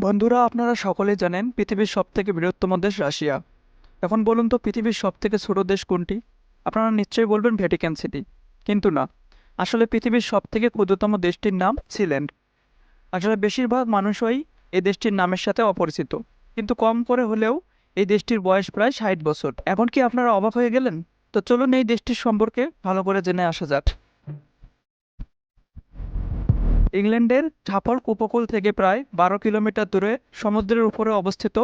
বন্ধুরা, আপনারা সকলেই জানেন পৃথিবীর সবথেকে বৃহত্তম দেশ রাশিয়া। এখন বলুন তো, পৃথিবীর সবথেকে ছোট দেশ কোনটি? আপনারা নিশ্চয়ই বলবেন ভ্যাটিকান সিটি। কিন্তু না, আসলে পৃথিবীর সবথেকে ক্ষুদ্রতম দেশটির নাম সিল্যান্ড আসলে বেশিরভাগ মানুষই এই দেশটির নামের সাথে অপরিচিত। কিন্তু কম করে হলেও এই দেশটির বয়স প্রায় ষাট বছর। এখন কি আপনারা অবাক হয়ে গেলেন? তো চলুন এই দেশটির সম্পর্কে ভালো করে জেনে আসা যাক। ইংল্যান্ডের ঝাফল্ক উপকূল থেকে প্রায় বারো কিলোমিটার দূরে সমুদ্রের উপরে অবস্থিত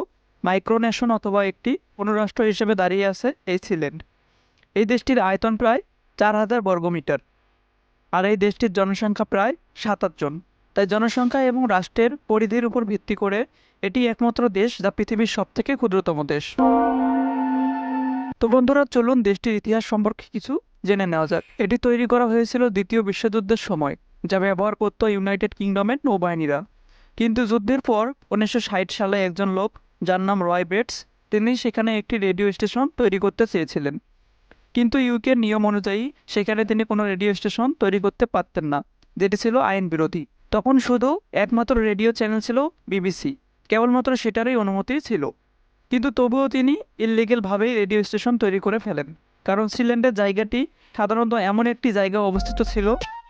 মাইক্রোনেশন অথবা একটি অনুরাষ্ট্র হিসেবে দাঁড়িয়ে আছে এই সিল্যান্ড এই দেশটির আয়তন প্রায় চার হাজার বর্গমিটার আর এই দেশটির জনসংখ্যা প্রায় সাতাশ জন। তাই জনসংখ্যা এবং রাষ্ট্রের পরিধির উপর ভিত্তি করে এটি একমাত্র দেশ যা পৃথিবীর সবথেকে ক্ষুদ্রতম দেশ। তো বন্ধুরা, চলুন দেশটির ইতিহাস সম্পর্কে কিছু জেনে নেওয়া যাক। এটি তৈরি করা হয়েছিল দ্বিতীয় বিশ্বযুদ্ধের সময়। যা ব্যবহার করত ইউনাইটেড কিংডমের নৌবাহিনীরা। কিন্তু যুদ্ধের পর উনিশশো ষাট সালে একজন লোক যার নাম রয় বেটস তিনি সেখানে একটি রেডিও স্টেশন তৈরি করতে চেয়েছিলেন। কিন্তু ইউকের নিয়ম অনুযায়ী সেখানে তিনি কোনো রেডিও স্টেশন তৈরি করতে পারতেন না, যেটি ছিল আইন বিরোধী। তখন শুধু একমাত্র রেডিও চ্যানেল ছিল বিবিসি কেবলমাত্র সেটারই অনুমতি ছিল। কিন্তু তবুও তিনি ইললিগেলভাবেই রেডিও স্টেশন তৈরি করে ফেলেন, কারণ সিল্যান্ডের জায়গাটি সাধারণত এমন একটি জায়গায় অবস্থিত ছিল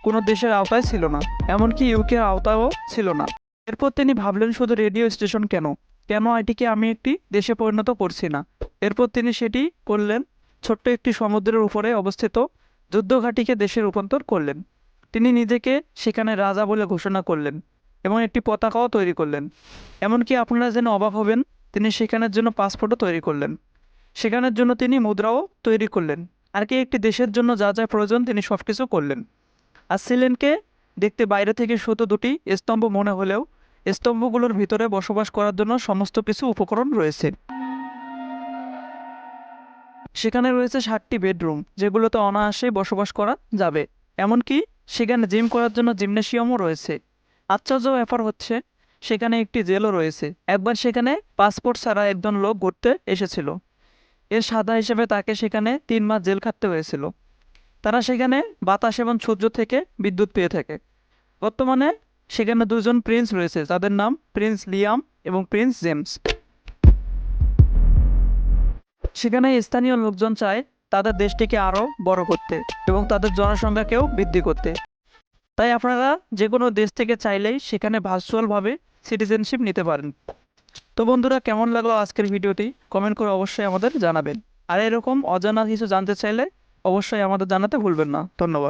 কোনো দেশের আওতায় ছিল না, এমনকি ইউকের আওতায়ও ছিল না। এরপর তিনি ভাবলেন, শুধু রেডিও স্টেশন কেন? কেন এটিকে আমি একটি দেশে পরিণত করছি না? এরপর তিনি সেটি করলেন, ছোট্ট একটি সমুদ্রের উপরে অবস্থিত যুদ্ধঘাটিকে দেশে রূপান্তর করলেন। তিনি নিজেকে সেখানে রাজা বলে ঘোষণা করলেন এবং একটি পতাকাও তৈরি করলেন। এমনকি আপনারা যেন অবাক হবেন, তিনি সেখানের জন্য পাসপোর্টও তৈরি করলেন। সেখানের জন্য তিনি মুদ্রাও তৈরি করলেন। আর কি একটি দেশের জন্য যা যা প্রয়োজন তিনি সব কিছু করলেন। আর সিলেনকে দেখতে বাইরে থেকে শুধু দুটি স্তম্ভ মনে হলেও স্তম্ভগুলোর ভিতরে বসবাস করার জন্য সমস্ত কিছু উপকরণ রয়েছে। সেখানে রয়েছে ষাটটি বেডরুম, যেগুলোতে অনায়াসেই বসবাস করা যাবে। এমনকি সেখানে জিম করার জন্য জিমনেশিয়ামও রয়েছে। আশ্চর্য ব্যাপার হচ্ছে, সেখানে একটি জেলও রয়েছে। একবার সেখানে পাসপোর্ট ছাড়া একজন লোক ঘুরতে এসেছিল। এর সাদা হিসেবে তাকে সেখানে তিন মাস জেল খাটতে হয়েছিল। তারা সেখানে বাতাস এবং সূর্য থেকে বিদ্যুৎ পেয়ে থাকে। বর্তমানে সেখানে দুজন প্রিন্স রয়েছে, যাদের নাম প্রিন্স লিয়াম এবং প্রিন্স জেমস। সেখানে স্থানীয় লোকজন চায় তাদের দেশটিকে আরও বড় করতে এবং তাদের জনসংখ্যাকেও বৃদ্ধি করতে। তাই আপনারা যে কোনো দেশ থেকে চাইলেই সেখানে ভার্চুয়ালভাবে সিটিজেনশিপ নিতে পারেন। তো বন্ধুরা, কেমন লাগল আজকের ভিডিওটি? কমেন্ট করে অবশ্যই আমাদের জানাবেন। আর এরকম অজানা কিছু জানতে চাইলে অবশ্যই আমাদের জানাতে ভুলবেন না। ধন্যবাদ।